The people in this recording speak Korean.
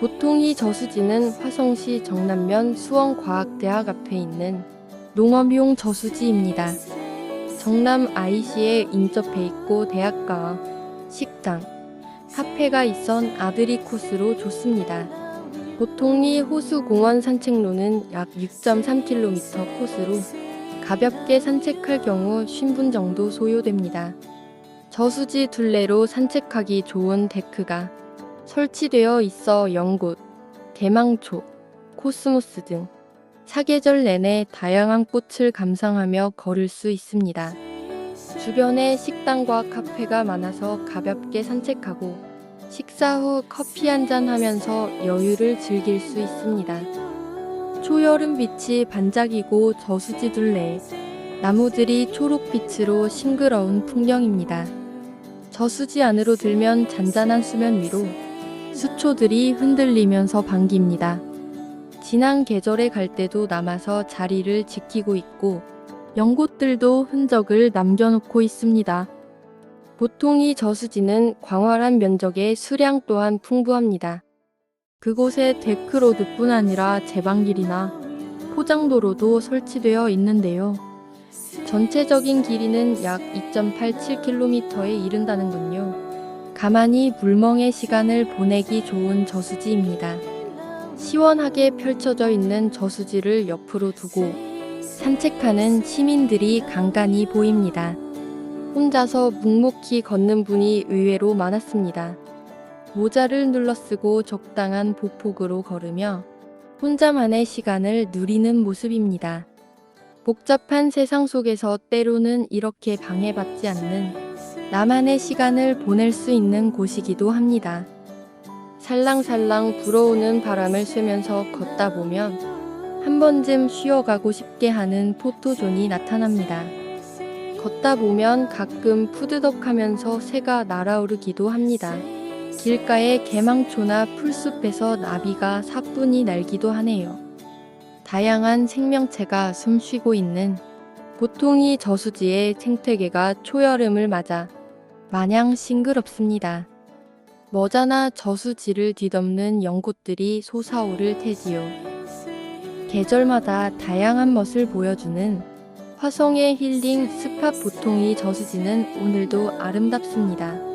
보통 이 저수지는 화성시 정남면 수원과학대학 앞에 있는 농업용 저수지입니다. 정남 IC에 인접해 있고 대학가와 식당, 카페가 있선 아들이 코스로 좋습니다. 보통리 호수공원 산책로는 약 6.3km 코스로 가볍게 산책할 경우 50분 정도 소요됩니다. 저수지 둘레로 산책하기 좋은 데크가 설치되어 있어 연꽃, 대망초, 코스모스 등 사계절 내내 다양한 꽃을 감상하며 걸을 수 있습니다. 주변에 식당과 카페가 많아서 가볍게 산책하고 식사 후 커피 한 잔 하면서 여유를 즐길 수 있습니다. 초여름 빛이 반짝이고 저수지 둘레 나무들이 초록빛으로 싱그러운 풍경입니다. 저수지 안으로 들면 잔잔한 수면 위로 수초들이 흔들리면서 반깁니다. 지난 계절에 갈 때도 남아서 자리를 지키고 있고 연꽃들도 흔적을 남겨놓고 있습니다. 보통 이 저수지는 광활한 면적의 수량 또한 풍부합니다. 그곳에 데크로드뿐 아니라 제방길이나 포장도로도 설치되어 있는데요. 전체적인 길이는 약 2.87km에 이른다는군요. 가만히 물멍의 시간을 보내기 좋은 저수지입니다. 시원하게 펼쳐져 있는 저수지를 옆으로 두고 산책하는 시민들이 간간히 보입니다. 혼자서 묵묵히 걷는 분이 의외로 많았습니다. 모자를 눌러쓰고 적당한 보폭으로 걸으며 혼자만의 시간을 누리는 모습입니다. 복잡한 세상 속에서 때로는 이렇게 방해받지 않는 나만의 시간을 보낼 수 있는 곳이기도 합니다. 살랑살랑 불어오는 바람을 쐬면서 걷다 보면 한 번쯤 쉬어가고 싶게 하는 포토존이 나타납니다. 걷다 보면 가끔 푸드덕하면서 새가 날아오르기도 합니다. 길가의 개망초나 풀숲에서 나비가 사뿐히 날기도 하네요. 다양한 생명체가 숨쉬고 있는 보통이 저수지의 생태계가 초여름을 맞아 마냥 싱그럽습니다. 머자나 저수지를 뒤덮는 연꽃들이 솟아오를 테지요. 계절마다 다양한 멋을 보여주는 화성의 힐링 스팟 보통이 저수지는 오늘도 아름답습니다.